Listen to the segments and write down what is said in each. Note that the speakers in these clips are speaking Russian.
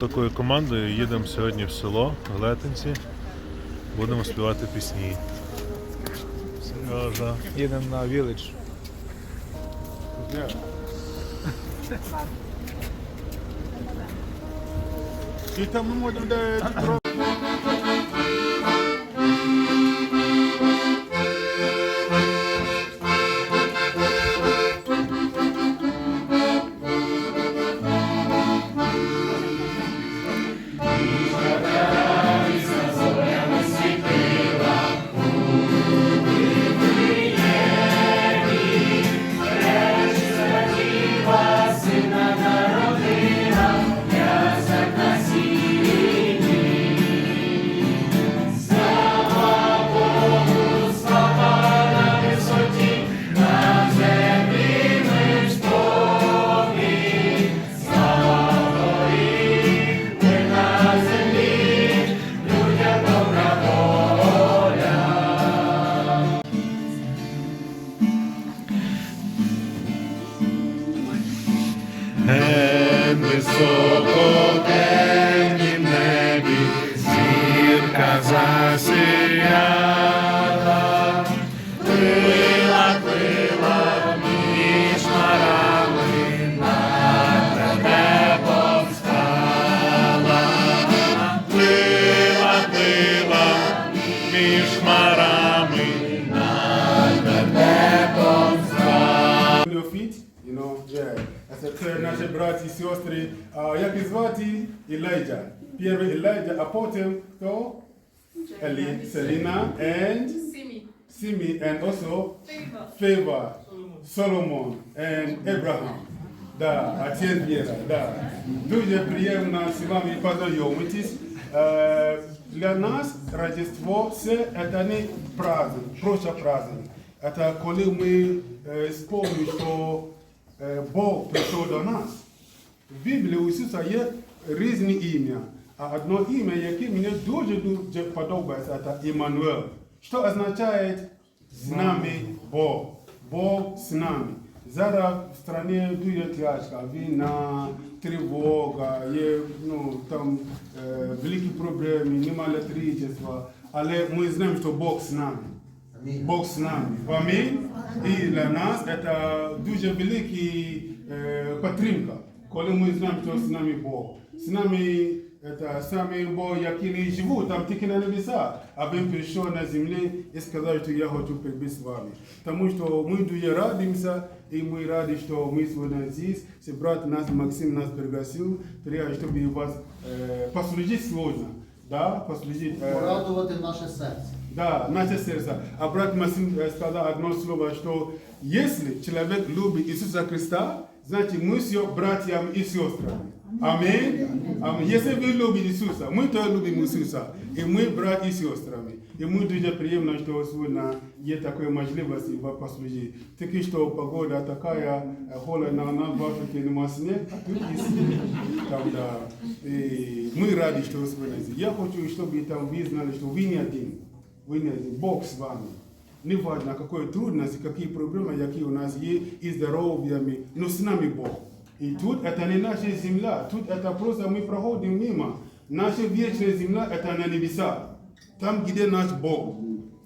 Такою командою їдемо сьогодні в село Глетинці. Будемо співати пісні. Сережа. Їдемо на віледж. І там ми можемо високо в темнім небі, зірка засіяла, Це, це наші браті і сестри. А, як і звати Elijah. Перший Elijah, а потім хто? Елі, Селіна and Simi. Simi and also Favor. Favor, Solomon and Abraham. Да, отец Вера, да. Дуже приємно з вами познайомитись. Е, Для нас Рождество – це это не праздник, просто праздник. Это коли ми е, спомним, що е, Бог прийшов до нас. В Біблії у Ісуса є різні ім'я. А одне ім'я, яке мені дуже дуже подобається, це Іммануел. Що означає з нами Бог. Бог з нами. Зараз в країні дуже тяжко, війна, тривога, є ну, там е, великі проблеми, немає електричества. Але ми знаємо, що Бог з нами. Бог з нами. Амінь. І для нас це дуже велика е, підтримка, коли ми знаємо, що з нами Бог. З нами це саме Бог, який не живе там тільки на небесах, а він прийшов на землі і сказав, що я хочу прибути з вами. Тому що ми дуже радимося, і ми раді, що ми сьогодні здесь. Це брат нас, Максим нас пригласив, приїхав, щоб вас е, послужити сьогодні. Да, послужити. е, порадувати наше серце. да, наше сердце. А брат Масим э, сказал одно слово, что если человек любит Иисуса Христа, значит мы все братьями и сестрами. Аминь. Аминь. Если вы любите Иисуса, мы тоже любим Иисуса. И мы братья и сестрами. И мы дуже приємно, що сьогодні є така можливість вам послужити. Тільки що погода така, е, холодна, нам в Африці нема сніг, а тут є сніг. Там, да. І ми раді, що сьогодні. здесь. Я хочу, щоб там ви знали, що ви не один. Вы не один. Бог с вами. Не важно, какие трудности, какие проблемы, какие у нас есть, и здоровьями, но с нами Бог. И тут это не наша земля, тут это просто мы проходим мимо. Наша вечная земля это на небеса. Там, где наш Бог.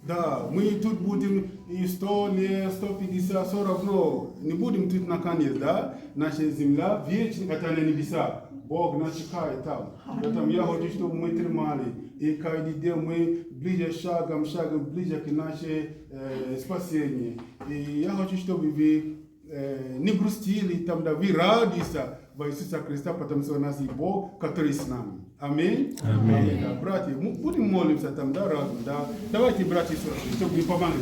Да, мы тут будем и 100 лет, 150, 40, но не будем тут на конец, да? Наша земля вечная, это на небеса. Бог нас чекает там. Поэтому я хочу, чтобы мы тримали. И каждый день мы ближе шагом, шагом ближе к нашей э, спасению. И я хочу, чтобы вы э, не грустили, там, да, вы радуетесь во Иисуса Христа, потому что у нас есть Бог, который с нами. Аминь. Аминь. Да, братья, будем молиться там, да, разом, да. Давайте, братья чтобы вы помогли.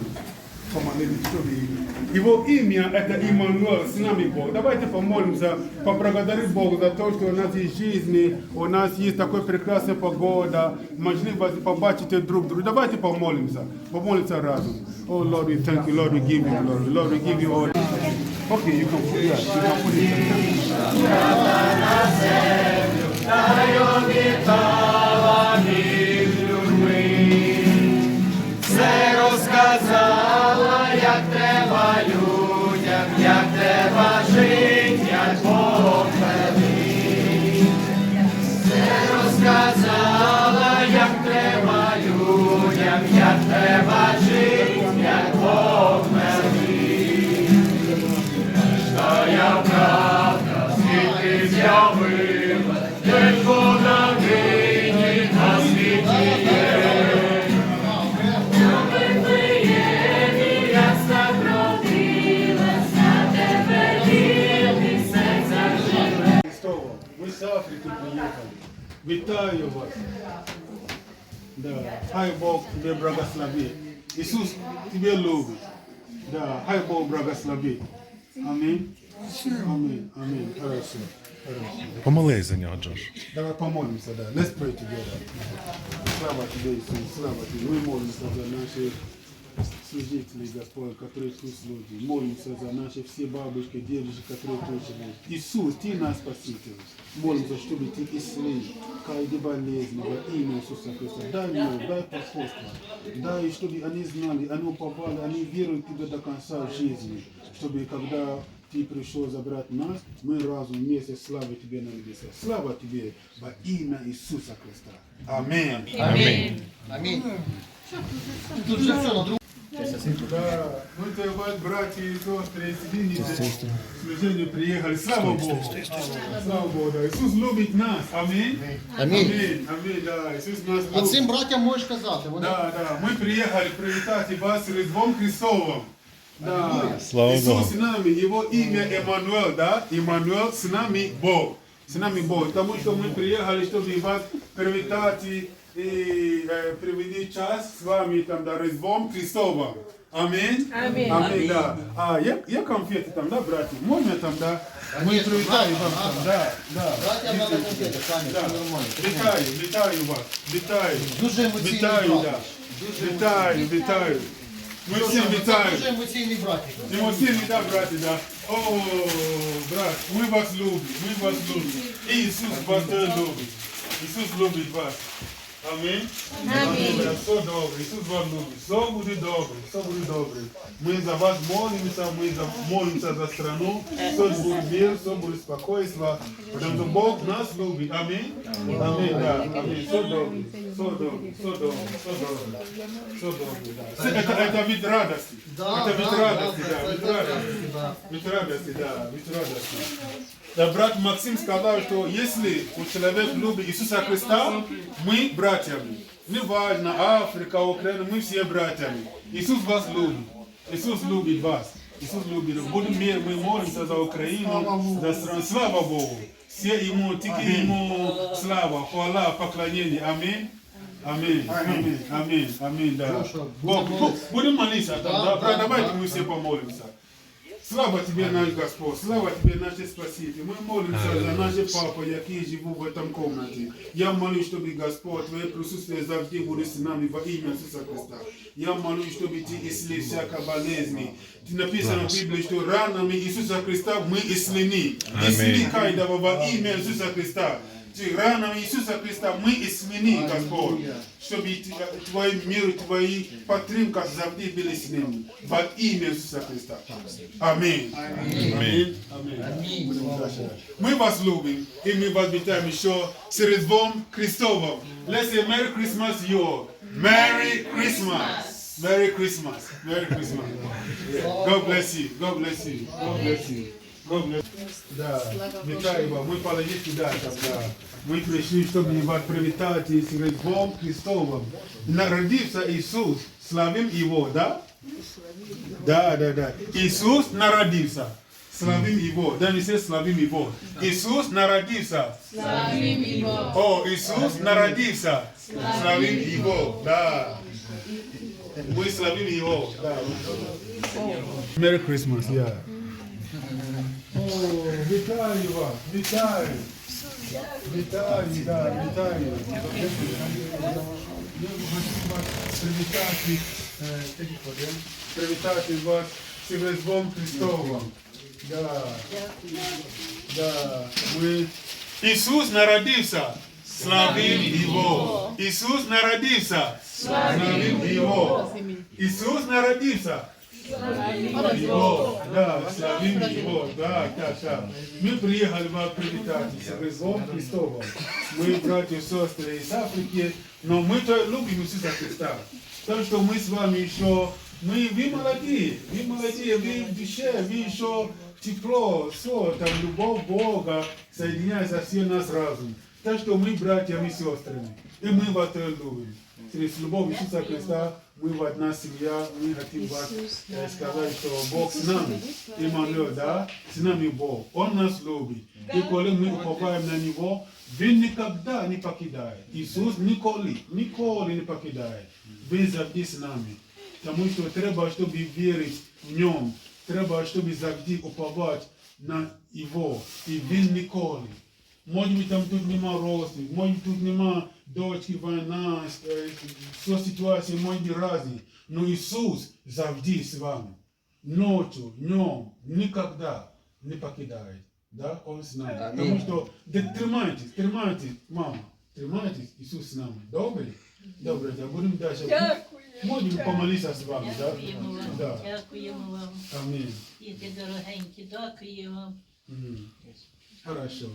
Его имя это Иммануэл, с нами Бог. Давайте помолимся, поблагодарим Бога за то, что у нас есть жизнь, у нас есть такая прекрасная погода, можливость побачить друг друга. Давайте помолимся, помолимся разом. Oh Lord, we thank you, Lord, we give you glory. Lord, we give you all. Okay, you can put, yeah, you can put it. Вітаю вас. Да. Хай Бог тебе благословит. Иисус тебе любит. Да. Хай Бог благословит. Аминь. Аминь. Аминь. Хорошо. Хорошо. Помолись за нього, Джош. Давай помолимся, да. Let's pray together. Слава тебе, Иисус, слава тебе. Мы молимся за наши служители, Господь, которые тут служат. Молимся за наши все бабушки, дедушки, которые тут живут. Иисус, Ты наш Спаситель. Молимся, чтобы Ты исцелил каждый болезнь во имя Иисуса Христа. Дай мир, дай просходство. Дай, чтобы они знали, они уповали, они веруют в Тебя до конца жизни. Чтобы когда ты пришел забрать нас, мы разум вместе славы Тебе на небесах. Слава Тебе во имя Иисуса Христа. Аминь. Амінь. Тут вже все на другу. Да, мы тебя, вас, братья и сестры, извините, к служению приехали. Слава Богу. Слава Богу, да. Иисус любит нас. Аминь. Амінь. Аминь. Аминь, да. Иисус нас А любит. цим братям можеш казати. Вони Да, да, мы приехали привитать вас с Різдвом Христовым. Да. Слава Иисус Богу. с нами, Его имя Эммануэл, да? Эммануэл с нами Бог. С нами Бог. Потому что мы приехали, чтобы вас привитать и, и э, провести час с вами там, да, Різдвом Христовым. Аминь. Аминь. Аминь, да. А, я, я конфеты там, да, братья? Можно там, да? Мы Конечно, привитали надо, вам там, надо. да, да. Братя надо конфети, самі, Да. все нормально. Вітаю, вітаю вас, вітаю. Дуже емоційний Вітаю, брат. да. Вітаю, вітаю. Ми всім Це вітаємо. дуже емоційний братик. Емоційні, да, браті, да. О, брат, ми вас любимо, ми вас любимо. І Ісус вас теж любить. Ісус любить вас. Амінь. Амінь. Да, Все добре, Ісус вас любить. Все буде добре, все буде добре. Ми за вас молимося, ми за, молимося за страну. Все буде мир, все буде спокойство. Потому що Бог нас любить. Амінь. Амінь, да. Амінь. Все добре, все добре, все добре, все добре. Все добре, да. Це, это, это від радості. Да, это від да, радості, да, да, це- від це- радості. да. Від радости, да, від радости. Да, брат Максим сказал, что если у человека любит Иисуса Христа, мы братьями. Не важно, Африка, Украина, мы все братьями. Иисус вас любит. Иисус любит вас. Иисус любит. Будем мир, мы молимся за Украину, за страну. Слава Богу. Все ему, только ему слава, хвала, поклонение. Аминь. Аминь, аминь, аминь, аминь, да. Бог, будем молиться Да, брат, да, давайте да, мы все помолимся. Слава тебе, наш Господь, слава тебе, наш Спаситель. Мы молимся за наши папы, які живут в этом комнате. Я молюсь, чтобы Господь, Твое присутствие завжди будет с нами во имя Иисуса Христа. Я молюсь, чтобы Ты исцелил всякой болезни. Ты написано в Библии, что ранами Иисуса Христа мы исцелены. Исцели каждого во имя Иисуса Христа. Ты ранами Иисуса Христа мы исцелены, Господь. Чтобы Т- Твой мир, Твои потребки завжди были с ними. Во имя Иисуса Христа. Аминь. Аминь. Аминь. Мы вас любим, и мы вас витаем еще с Різдвом Христовым. Let's say Merry Christmas, you. Merry Christmas. Merry Christmas. Merry Christmas. God bless you. God bless you. God bless you God bless you. Да, вітаю вас. Ми половинки, да, там, да. Ми прийшли, щоб вас привітати з Різдвом Христовим. Народився Ісус. Славим Його, да? Да, да, да. Ісус народився. Славим Его. Да, не все славим Его. Ісус народився. Славим Его. О, Ісус народився. Славим Его. Да. Мы славим Его. Да. Merry Christmas, yeah. О, вітаю вас, вітаю. Вітаю, да, вітаю. Я хочу вас привітати, е, такі хвилин, привітати вас з Різдвом Христовим. Да. Да. Ми... Ісус народився. Славим Його. Ісус народився. Славим Його. Ісус народився. его, да, славим Его, да, да, да. Мы приехали вас привитать с Різдвом Христовым. Мы братья и сестры из Африки, но мы-то любим Иисуса Христа. Так что мы с вами еще, мы, вы молодые, вы молодые, вы в душе, вы еще тепло, все, там любовь Бога соединяет со всем нас разум Так что мы братьями и сестрами, и мы вас тоже любим. Через любовь Иисуса Христа мы в одна семья, мы хотим вас э, сказать, что Бог с нами. Иммануил, да, с нами Бог. Он нас любит. И коли мы уповаем на Него, Він ніколи не покидає. Ісус ніколи, ніколи не покидає. Він завжди з нами. Тому що треба, щоб вірити в ньому. Треба, щоб завжди уповати на Його. І Він ніколи. Може бути, там тут нема родственників, може тут нема дочки, війна, е, все ситуації може бути різні. Но Ісус завжди з вами. Ночью, днем, никогда не покидает. Да, Он с нами. Потому что, да, тримайтесь, тримайтесь, мама, тримайтесь, Иисус с нами. Добрый? Добрый, да, будем дальше. Можем помолиться с вами, да? Дякуємо вам, Да. дякуємо вам, Аминь. діти дорогенькі, дякуємо вам. Мгм. Хорошо.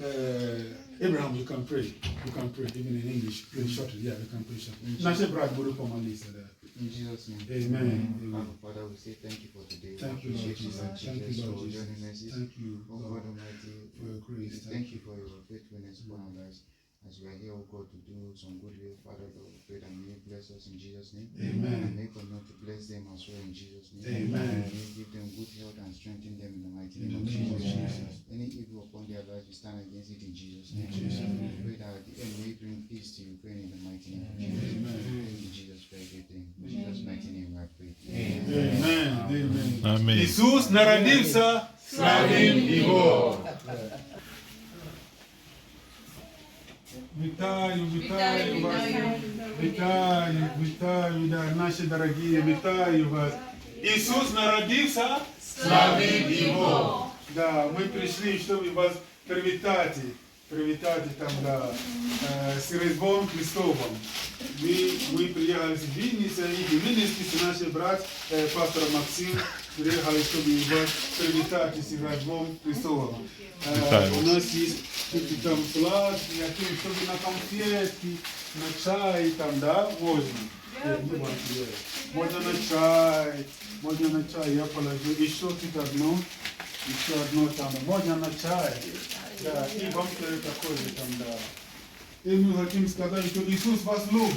Uh, Abraham, you can pray. You can pray, even in English. Pray shortly. Yeah, you can pray shortly. Наше брат буде помолиться, да. In Jesus' name. Amen. Our Father, we say thank you for today. Thank you, Lord Appreciate you, Jesus. Lord Thank you, Jesus, Lord for Jesus. joining us. Thank you, Oh Lord. God Almighty, for your grace. we thank you for your faithfulness upon our lives. As we are here, oh God, to do some good will, Father, Lord, we pray that may you bless us in Jesus' name. Amen. And make us not to bless them as well in Jesus' name. Amen. And may you give them good health and strengthen them in the mighty In name the of name of Jesus. Jesus. Any evil upon their lives, we stand against it in Jesus' name. Jesus' name. We pray that at the end, may you bring peace to Ukraine in the mighty name of Jesus. Amen. Thank you, Jesus, for everything. In Jesus' mighty name, I pray. Amen. Amen. Амінь. Ісус народився, славим Його. Вітаю, вітаю вас. Вітаю, вітаю, да, наші дорогі, вітаю вас. Ісус народився, славим Його. Да, ми прийшли, щоб вас привітати. Привітати там, да, е, з Різдвом Христовим. Ми, ми приїхали з Вінниці, і Вінницький наш брат, е, пастор Максим, приїхали, щоб вас привітати з Різдвом Христовим. Е, Вітаємо. у нас є тут там салат, який, щоб на конфетки, на чай, там, да, можна. Е, ну, вот, є. Можна на чай, можна на чай, я положу. І що тут одно, еще одно там, можно на чай, да, и вам тоже такое же там, да. И мы хотим сказать, что Иисус вас любит.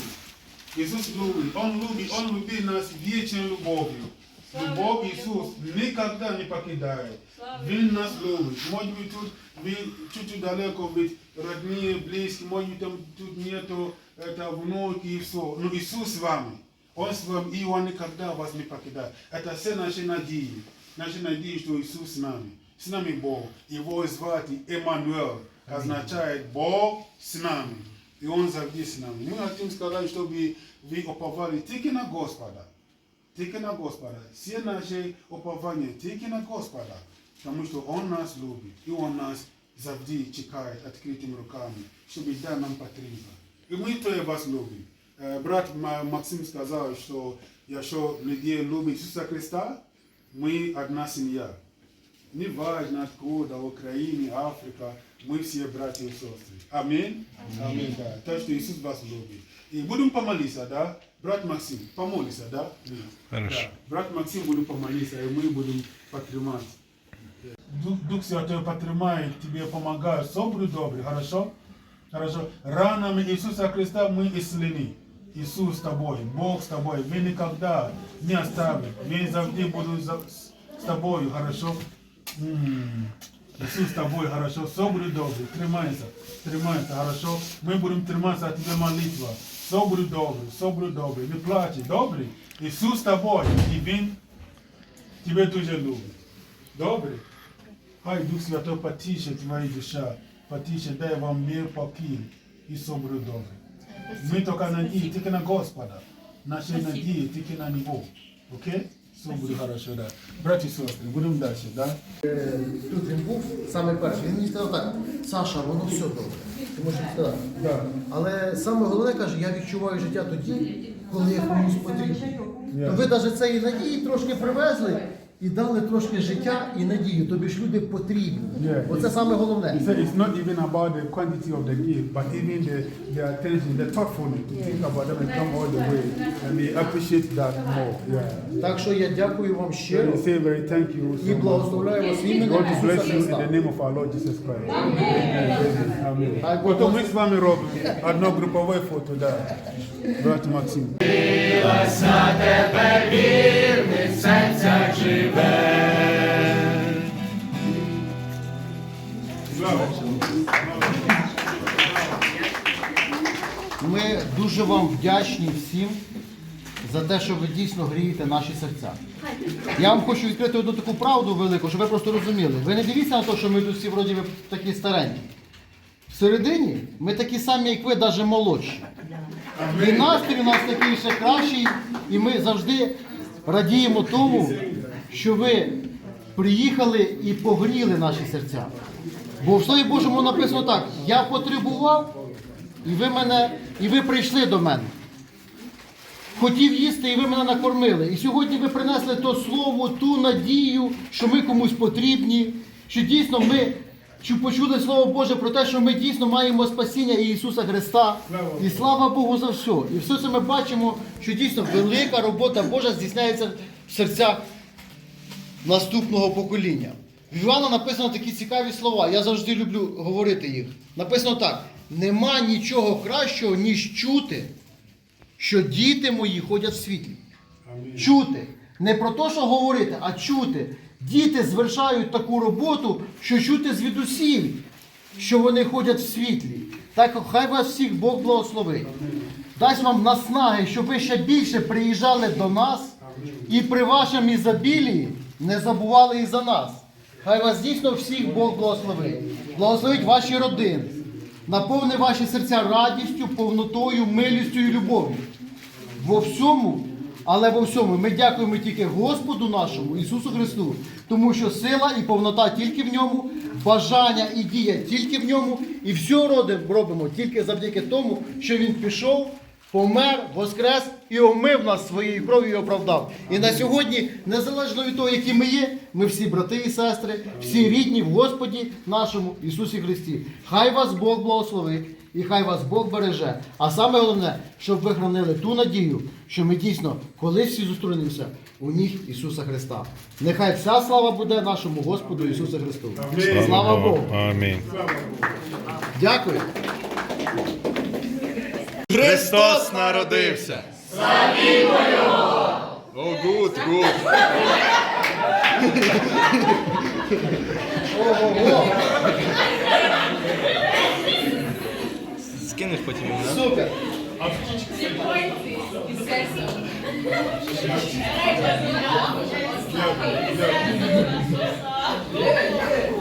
Иисус любит, Он любит, Он любит нас вечной любовью. Любовь Иисус никогда не покидает. Він нас любить. Может быть, тут вы чуть-чуть далеко, ведь родные, близкие, может быть, там тут нету это внуки и все. Но Иисус с вами. Он с вами, и Он никогда вас не покидает. Это все наши надеи. Наши надеи, что Иисус с нами. С нами Бог. Его звать Эммануэл. Означает Бог с нами. И Он завжди с нами. Мы хотим сказать, чтобы вы уповали только на Господа. Тільки на Господа. Всі наші уповання тільки на Господа. Тому що Он нас любить. І Он нас завжди чекає відкритими руками, щоб дати нам потрібно. І ми теж вас любимо. Е, Брат Ма- Максим сказав, що якщо люди люблять Ісуса Христа, ми одна сім'я. Не важно откуда, Україна, Африка, ми всі браті і сестри. Амінь? Амінь, да. Так що Ісус вас любить. І будемо помолитися, да? Брат Максим, помолися, да? Хорошо. Да. Брат Максим буде помолитися, і ми будемо підтримати. Дух, Дух Святой потримає, тебе помогает. Все будет добре, хорошо? Хорошо. Ранами Иисуса Христа мы исцелены. Иисус с тобой, Бог с тобой. Вы никогда не оставит. Мы завжди буду за- с с тобою, хорошо? М. Иисус с тобой, хорошо? Все будет добре. Тримайся, тримайся, хорошо? Мы будем триматься от тебя молитва. Все будет добре, все будет добре. Не плачь, добре? Иисус с тобой, и Він тебе дуже любить. Добре? Хай Дух Святой потише твоя душа, потише, дай вам мир, покій і все буде добре. Ми тільки надії, тільки на Господа. Наші надії тільки на Нього. Окей? Все буде хорошо, да. Браті і сестри, будемо далі, да? Тут він був саме перший. Він мені сказав так, Саша, воно все добре. Ти можеш сказати. Да. Але саме головне каже, я відчуваю життя тоді, коли я комусь потрібен. То ви навіть цієї надії трошки привезли і дали трошки життя і надію. Тобі ж люди потрібні. Yeah. Оце саме He головне. said it's not even about the quantity of the gift, but even the, the attention, the thoughtfulness to think about them and come all the way. And they appreciate that more. Yeah. Так що я дякую вам щиро we say very thank you so і благословляю вас ім'я God bless you in the name of our Lord Jesus Christ. Amen. Amen. Хай ми з вами робимо одно групове фото, да. Брат Максим. Слава. Слава. Вам вдячні всім за те, що ви дійсно грієте наші серця. Я вам хочу відкрити одну таку правду велику, щоб ви просто розуміли. Ви не дивіться на те, що ми тут всі вроді такі старенькі. Всередині ми такі самі, як ви, навіть молодші. І настрій у нас такий ще кращий, і ми завжди радіємо тому, що ви приїхали і погріли наші серця. Бо в Слові Божому написано так: я потребував, і ви мене, і ви прийшли до мене. Хотів їсти, і ви мене накормили. І сьогодні ви принесли то слово, ту надію, що ми комусь потрібні, що дійсно ми чу- почули Слово Боже про те, що ми дійсно маємо спасіння Ісуса Христа. І слава Богу за все. І все це ми бачимо, що дійсно велика робота Божа здійсняється в серцях наступного покоління. В Івана написано такі цікаві слова. Я завжди люблю говорити їх. Написано так: нема нічого кращого, ніж чути, що діти мої ходять в світлі. Чути. Не про те, що говорити, а чути. Діти звершають таку роботу, що чути звідусіль, що вони ходять в світлі. Так хай вас всіх Бог благословить. Дасть вам наснаги, щоб ви ще більше приїжджали до нас і при вашому ізобілії не забували і за нас. Хай вас дійсно всіх Бог благословить. Благословить ваші родини. Наповни ваші серця радістю, повнотою, милістю і любов'ю. Во всьому, але во всьому ми дякуємо тільки Господу нашому, Ісусу Христу, тому що сила і повнота тільки в ньому, бажання і дія тільки в ньому, і все робимо тільки завдяки тому, що Він пішов, помер, воскрес і омив нас своєю кров'ю і оправдав. І на сьогодні, незалежно від того, які ми є, ми всі брати і сестри, всі рідні в Господі нашому Ісусі Христі. Хай вас Бог благословить. І хай вас Бог береже. А саме головне, щоб ви хранили ту надію, що ми дійсно колись всі зустрінемося у ніг Ісуса Христа. Нехай вся слава буде нашому Господу Ісусу Христу. Слава Богу! Амінь. Дякую. Христос народився! О, гуд, гуд. Скинеш потім, да? Супер! Дякую, дякую.